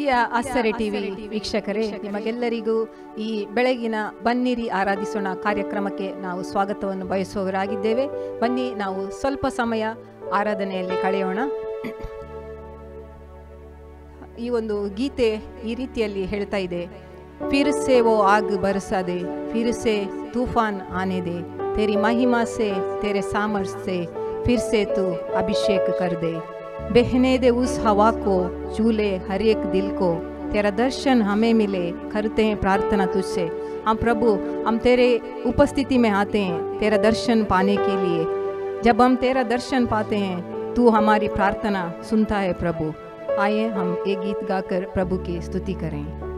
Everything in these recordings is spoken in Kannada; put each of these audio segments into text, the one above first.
ಪ್ರೀತಿಯ ಆಸರೆ ಟಿವಿ ವೀಕ್ಷಕರೇ, ನಿಮಗೆಲ್ಲರಿಗೂ ಈ ಬೆಳಗಿನ ಬನ್ನಿರಿ ಆರಾಧಿಸೋಣ ಕಾರ್ಯಕ್ರಮಕ್ಕೆ ನಾವು ಸ್ವಾಗತವನ್ನು ಬಯಸುವವರಾಗಿದ್ದೇವೆ. ಬನ್ನಿ, ನಾವು ಸ್ವಲ್ಪ ಸಮಯ ಆರಾಧನೆಯಲ್ಲಿ ಕಳೆಯೋಣ. ಈ ಒಂದು ಗೀತೆ ಈ ರೀತಿಯಲ್ಲಿ ಹೇಳ್ತಾ ಇದೆ. ಫಿರ್ಸೆ ಓ ಆಗ್ ಬರಸದೆ ಫಿರ್ಸೆ ತೂಫಾನ್ ಆನೆದೆ, ತೆರಿ ಮಹಿಮಾಸೆ, ತೆರೆ ಸಾಮರ್ಸೆ ಫಿರ್ಸೆ ತು ಅಭಿಷೇಕ್ ಕರ್ದೆ. बहने दे उस हवा को झूले हर एक दिल को। तेरा दर्शन हमें मिले, करते हैं प्रार्थना तुझसे। हम प्रभु, हम तेरे उपस्थिति में आते हैं, तेरा दर्शन पाने के लिए। जब हम तेरा दर्शन पाते हैं, तू हमारी प्रार्थना सुनता है प्रभु। आइए हम एक गीत गाकर प्रभु की स्तुति करें।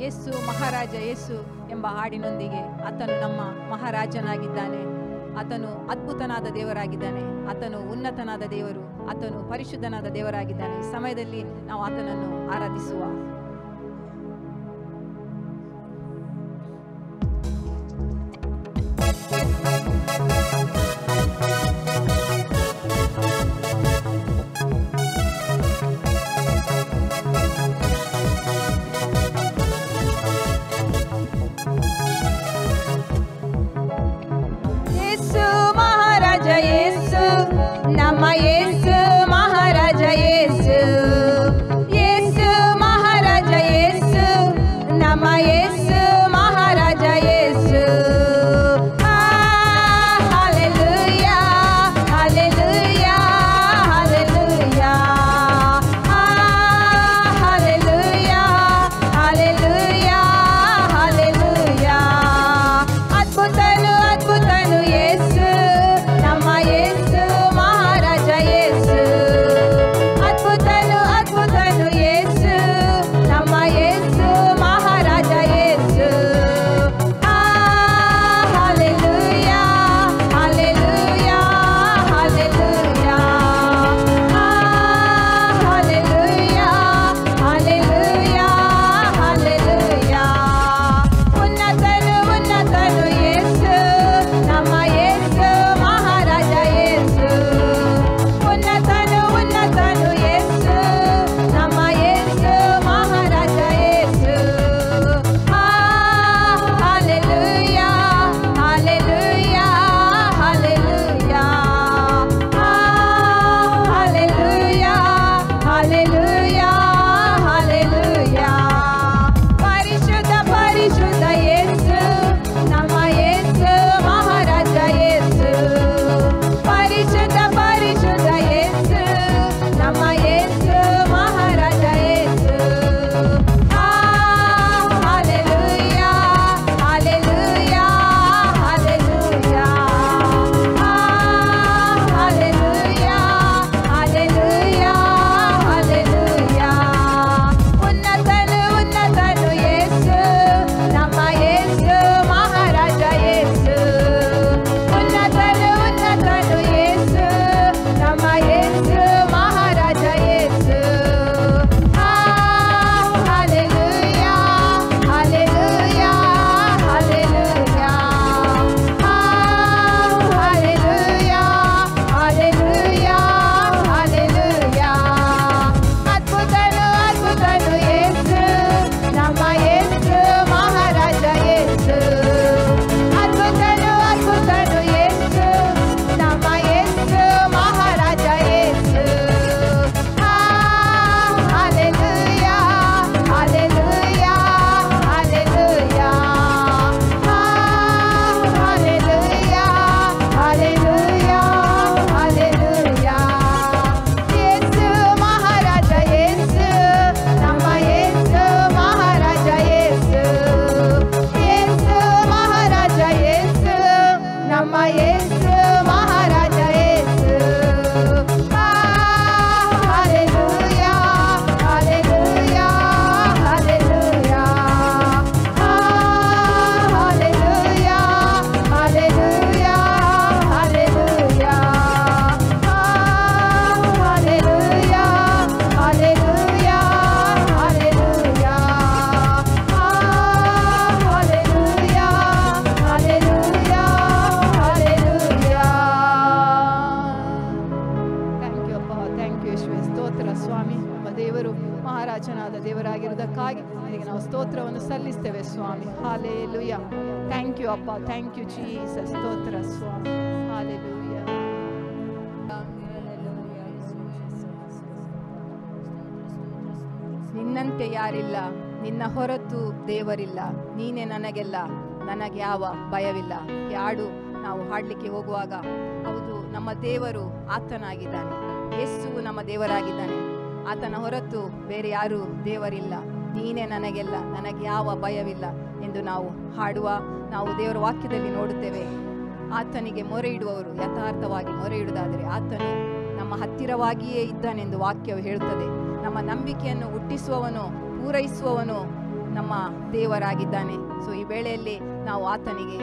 ಯೇಸು ಮಹಾರಾಜ ಯೇಸು ಎಂಬ ಹಾಡಿನೊಂದಿಗೆ ಆತನು ನಮ್ಮ ಮಹಾರಾಜನಾಗಿದ್ದಾನೆ. ಆತನು ಅದ್ಭುತನಾದ ದೇವರಾಗಿದ್ದಾನೆ. ಆತನು ಉನ್ನತನಾದ ದೇವರು. ಆತನು ಪರಿಶುದ್ಧನಾದ ದೇವರಾಗಿದ್ದಾನೆ. ಈ ಸಮಯದಲ್ಲಿ ನಾವು ಆತನನ್ನು ಆರಾಧಿಸುವ ಮಹಾರಾಜ ಸ್ವಾಮಿ. ಹಾಲೇ ಲುಯ್ಯ ಥ್ಯಾಂಕ್ ಯು ಅಪ್ಪ ಥ್ಯಾಂಕ್ ಯು ಜೀಸ ಸ್ತೋತ್ರ, ಸ್ವಾಮಿ. ಹಾಲೇ ಲುಯ್ಯ ನಿನ್ನಂತೆ ಯಾರಿಲ್ಲ, ನಿನ್ನ ಹೊರತು ದೇವರಿಲ್ಲ. ನೀನೇ ನನಗೆಲ್ಲ, ನನಗೆ ಯಾವ ಭಯವಿಲ್ಲ. ಯಾಡು, ನಾವು ಹಾಡಲಿಕ್ಕೆ ಹೋಗುವಾಗ, ಹೌದು, ನಮ್ಮ ದೇವರು ಆತನಾಗಿದ್ದಾನೆ. ಯೇಸುವು ನಮ್ಮ ದೇವರಾಗಿದ್ದಾನೆ. ಆತನ ಹೊರತು ಬೇರೆ ಯಾರೂ ದೇವರಿಲ್ಲ. ನೀನೇ ನನಗೆಲ್ಲ, ನನಗೆ ಯಾವ ಭಯವಿಲ್ಲ ಎಂದು ನಾವು ಹಾಡುವ, ನಾವು ದೇವರ ವಾಕ್ಯದಲ್ಲಿ ನೋಡುತ್ತೇವೆ. ಆತನಿಗೆ ಮೊರೆ ಇಡುವವರು ಯಥಾರ್ಥವಾಗಿ ಮೊರೆ ಇಡುವುದಾದರೆ ಆತನು ನಮ್ಮ ಹತ್ತಿರವಾಗಿಯೇ ಇದ್ದಾನೆಂದು ವಾಕ್ಯವು ಹೇಳುತ್ತದೆ. ನಮ್ಮ ನಂಬಿಕೆಯನ್ನು ಹುಟ್ಟಿಸುವವನು, ಪೂರೈಸುವವನು ನಮ್ಮ ದೇವರಾಗಿದ್ದಾನೆ. ಸೊ ಈ ವೇಳೆಯಲ್ಲಿ ನಾವು ಆತನಿಗೆ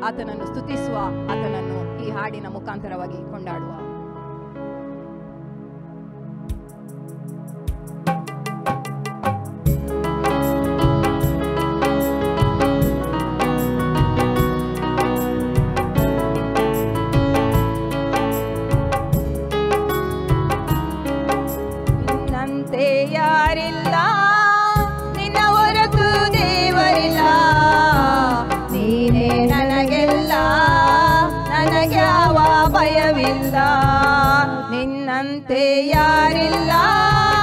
ಆತನನ್ನು ಸ್ತುತಿಸುವ, ಆತನನ್ನು ಈ ಹಾಡಿನ ಮುಖಾಂತರವಾಗಿ ಕೊಂಡಾಡುವ. ನಿನ್ನಂತೆ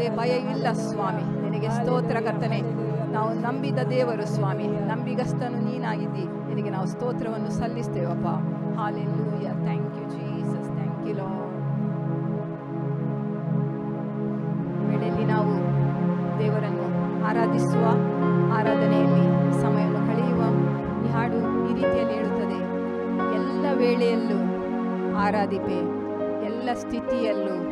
ಯಾವುದೇ ಭಯ ಇಲ್ಲ ಸ್ವಾಮಿ. ನಿನಗೆ ಸ್ತೋತ್ರ ಕರ್ತನೆ. ನಾವು ನಂಬಿದ ದೇವರು ಸ್ವಾಮಿ. ನಂಬಿಗಸ್ತನು ನೀನಾಗಿದ್ದಿ. ನಿನಗೆ ನಾವು ಸ್ತೋತ್ರವನ್ನು ಸಲ್ಲಿಸ್ತೇವಪ್ಪ. Hallelujah thank you Jesus thank you low ವೇಳೆಯಲ್ಲಿ ನಾವು ದೇವರನ್ನು ಆರಾಧಿಸುವ ಆರಾಧನೆಯಲ್ಲಿ ಸಮಯವನ್ನು ಕಳೆಯುವ ಈ ಹಾಡು ಈ ರೀತಿಯಲ್ಲಿ ಹೇಳುತ್ತದೆ. ಎಲ್ಲ ವೇಳೆಯಲ್ಲೂ ಆರಾಧಿಪೆ, ಎಲ್ಲ ಸ್ಥಿತಿಯಲ್ಲೂ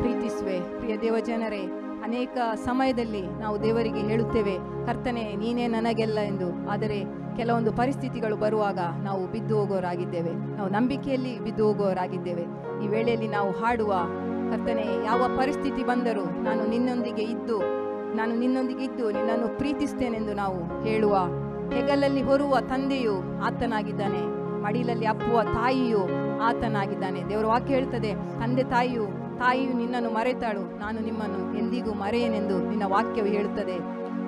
ಪ್ರೀತಿಸುವೆ. ಪ್ರಿಯ ದೇವಜನರೇ, ಅನೇಕ ಸಮಯದಲ್ಲಿ ನಾವು ದೇವರಿಗೆ ಹೇಳುತ್ತೇವೆ, ಕರ್ತನೆ, ನೀನೇ ನನಗೆಲ್ಲ ಎಂದು. ಆದರೆ ಕೆಲವೊಂದು ಪರಿಸ್ಥಿತಿಗಳು ಬರುವಾಗ ನಾವು ಬಿದ್ದು ಹೋಗೋರಾಗಿದ್ದೇವೆ. ನಾವು ನಂಬಿಕೆಯಲ್ಲಿ ಬಿದ್ದು ಹೋಗೋರಾಗಿದ್ದೇವೆ. ಈ ವೇಳೆಯಲ್ಲಿ ನಾವು ಹಾಡುವ, ಕರ್ತನೆ, ಯಾವ ಪರಿಸ್ಥಿತಿ ಬಂದರೂ ನಾನು ನಿನ್ನೊಂದಿಗೆ ಇದ್ದು, ನಾನು ನಿನ್ನೊಂದಿಗೆ ಇದ್ದು ನಿನ್ನನ್ನು ಪ್ರೀತಿಸ್ತೇನೆಂದು ನಾವು ಹೇಳುವ, ಹೆಗಲಲ್ಲಿ ಹೊರುವ ತಂದೆಯು ಆತನಾಗಿದ್ದಾನೆ, ಮಡಿಲಲ್ಲಿ ಅಪ್ಪುವ ತಾಯಿಯು ಆತನಾಗಿದ್ದಾನೆ. ದೇವರ ವಾಕ್ಯ ಹೇಳ್ತದೆ, ತಂದೆ ತಾಯಿಯು ತಾಯಿಯು ನಿನ್ನನ್ನು ಮರೆತಾಳು, ನಾನು ನಿಮ್ಮನ್ನು ಎಂದಿಗೂ ಮರೆಯನೆಂದು ನಿನ್ನ ವಾಕ್ಯವು ಹೇಳುತ್ತದೆ.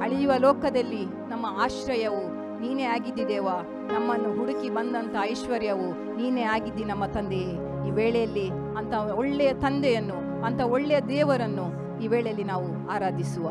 ಅಳಿಯುವ ಲೋಕದಲ್ಲಿ ನಮ್ಮ ಆಶ್ರಯವು ನೀನೇ ಆಗಿದ್ದಿ ದೇವ, ನಮ್ಮನ್ನು ಹುಡುಕಿ ಬಂದಂಥ ಐಶ್ವರ್ಯವು ನೀನೇ ಆಗಿದ್ದಿ ನಮ್ಮ ತಂದೆಯೇ. ಈ ವೇಳೆಯಲ್ಲಿ ಅಂತ ಒಳ್ಳೆಯ ತಂದೆಯನ್ನು ಅಂತ ಒಳ್ಳೆಯ ದೇವರನ್ನು ಈ ವೇಳೆಯಲ್ಲಿ ನಾವು ಆರಾಧಿಸುವ.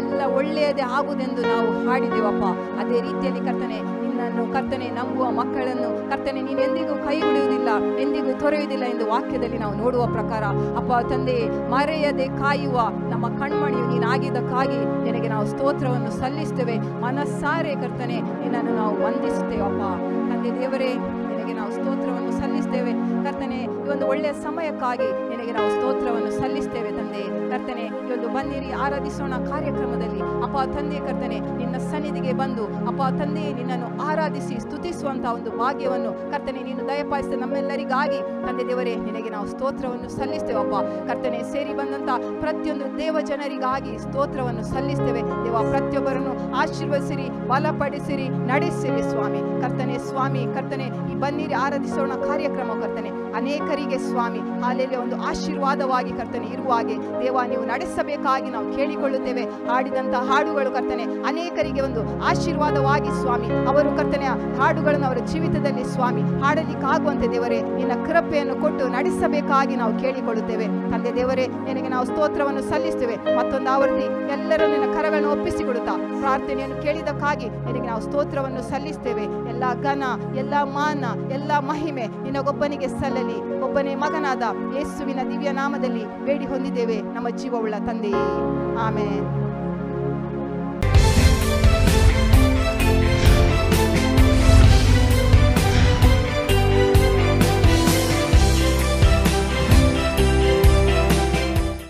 ಎಲ್ಲ ಒಳ್ಳೆಯದೇ ಆಗುವುದೆಂದು ನಾವು ಹಾಡಿದೆವಪ್ಪ. ಅದೇ ರೀತಿಯಲ್ಲಿ ಕರ್ತನೆ, ನಿನ್ನನ್ನು ಕರ್ತನೆ ನಂಬುವ ಮಕ್ಕಳನ್ನು ಕರ್ತನೆ, ನೀನು ಎಂದಿಗೂ ಕೈ ಬಿಡುವುದಿಲ್ಲ ಎಂದಿಗೂ ತೊರೆಯುವುದಿಲ್ಲ ಎಂದು ವಾಕ್ಯದಲ್ಲಿ ನಾವು ನೋಡುವ ಪ್ರಕಾರ, ಅಪ್ಪ ತಂದೆ, ಮರೆಯದೆ ಕಾಯುವ ನಮ್ಮ ಕಣ್ಮಣಿಯು ನೀನಾಗಿದ್ದಕ್ಕಾಗಿ ನಿನಗೆ ನಾವು ಸ್ತೋತ್ರವನ್ನು ಸಲ್ಲಿಸ್ತೇವೆ ಮನಸ್ಸಾರೆ ಕರ್ತನೆ, ನಿನ್ನನ್ನು ನಾವು ವಂದಿಸುತ್ತೇವಪ್ಪ. ತಂದೆ ದೇವರೇ ನಿನಗೆ ನಾವು ಸ್ತೋತ್ರವನ್ನು ಸಲ್ಲಿಸ್ತೇವೆ. ಕರ್ತನೆ, ಈ ಒಂದು ಒಳ್ಳೆಯ ಸಮಯಕ್ಕಾಗಿ ನಿನಗೆ ನಾವು ಸ್ತೋತ್ರವನ್ನು ಸಲ್ಲಿಸ್ತೇವೆ ತಂದೆ. ಕರ್ತನೆ, ಈ ಒಂದು ಬನ್ನಿರಿ ಆರಾಧಿಸೋಣ ಕಾರ್ಯಕ್ರಮದಲ್ಲಿ. ಅಪ್ಪ, ತಂದೆ, ಕರ್ತನೆ, ನಿನ್ನ ಸನ್ನಿಧಿಗೆ ಬಂದು ಅಪ್ಪ, ತಂದೆ, ನಿನ್ನನ್ನು ಆರಾಧಿಸಿ ಸ್ತುತಿಸುವಂತಹ ಒಂದು ಭಾಗ್ಯವನ್ನು ಕರ್ತನೆ, ನೀನು ದಯಪಾಲಿಸಿದ ನಮ್ಮೆಲ್ಲರಿಗಾಗಿ ತಂದೆ ದೇವರೇ, ನಿನಗೆ ನಾವು ಸ್ತೋತ್ರವನ್ನು ಸಲ್ಲಿಸ್ತೇವಪ್ಪ. ಕರ್ತನೆ, ಸೇರಿ ಬಂದಂತ ಪ್ರತಿಯೊಂದು ದೇವ ಜನರಿಗಾಗಿ ಸ್ತೋತ್ರವನ್ನು ಸಲ್ಲಿಸ್ತೇವೆ. ದೇವ, ಪ್ರತಿಯೊಬ್ಬರನ್ನು ಆಶೀರ್ವದಿಸಿರಿ, ಬಲಪಡಿಸಿರಿ, ನಡೆಸಿರಿ ಸ್ವಾಮಿ. ಕರ್ತನೆ ಸ್ವಾಮಿ, ಕರ್ತನೆ, ಈ ಬನ್ನಿರಿ, ಆರಾಧಿಸೋಣ ಕಾರ್ಯಕ್ರಮ ಕರ್ತನೆ. ಅನೇಕರಿಗೆ ಸ್ವಾಮಿ ಹಾಲೆಯಲ್ಲಿ ಒಂದು ಆಶೀರ್ವಾದವಾಗಿ ಕರ್ತನೆ ಇರುವ ಹಾಗೆ. ದೇವ, ನೀವು ನಡೆಸಬೇಕಾಗಿ ನಾವು ಕೇಳಿಕೊಳ್ಳುತ್ತೇವೆ. ಹಾಡಿದಂತಹ ಹಾಡುಗಳು ಕರ್ತನೆ, ಅನೇಕರಿಗೆ ಒಂದು ಆಶೀರ್ವಾದವಾಗಿ ಸ್ವಾಮಿ. ಅವರು ಕರ್ತನೆ ಹಾಡುಗಳನ್ನು ಅವರ ಜೀವಿತದಲ್ಲಿ ಸ್ವಾಮಿ, ಹಾಡಲಿಕ್ಕಾಗುವಂತೆ ದೇವರೇ, ನಿನ್ನ ಕೃಪೆಯನ್ನು ಕೊಟ್ಟು ನಡೆಸಬೇಕಾಗಿ ನಾವು ಕೇಳಿಕೊಳ್ಳುತ್ತೇವೆ. ತಂದೆ ದೇವರೇ, ನಿನಗೆ ನಾವು ಸ್ತೋತ್ರವನ್ನು ಸಲ್ಲಿಸ್ತೇವೆ ಮತ್ತೊಂದು ಆವೃತ್ತಿ ಎಲ್ಲರೂ ನಿನ್ನ ಕರಗಳನ್ನು ಒಪ್ಪಿಸಿಕೊಡುತ್ತಾ ಪ್ರಾರ್ಥನೆಯನ್ನು ಕೇಳಿದಕ್ಕಾಗಿ ನಿನಗೆ ನಾವು ಸ್ತೋತ್ರವನ್ನು ಸಲ್ಲಿಸ್ತೇವೆ ಎಲ್ಲ ಘನ, ಎಲ್ಲ ಮಾನ, ಎಲ್ಲ ಮಹಿಮೆ ನಿನಗೊಬ್ಬನಿಗೆ ಸಲ್ಲಲಿ. ಒಬ್ಬನೇ ಮಗನಾದ ಯೇಸುವಿನ ದಿವ್ಯ ನಾಮದಲ್ಲಿ ಬೇಡಿ ಹೊಂದಿದ್ದೇವೆ ನಮ್ಮ ಜೀವವುಳ್ಳ ತಂದೆಯೇ. ಆಮೇಲೆ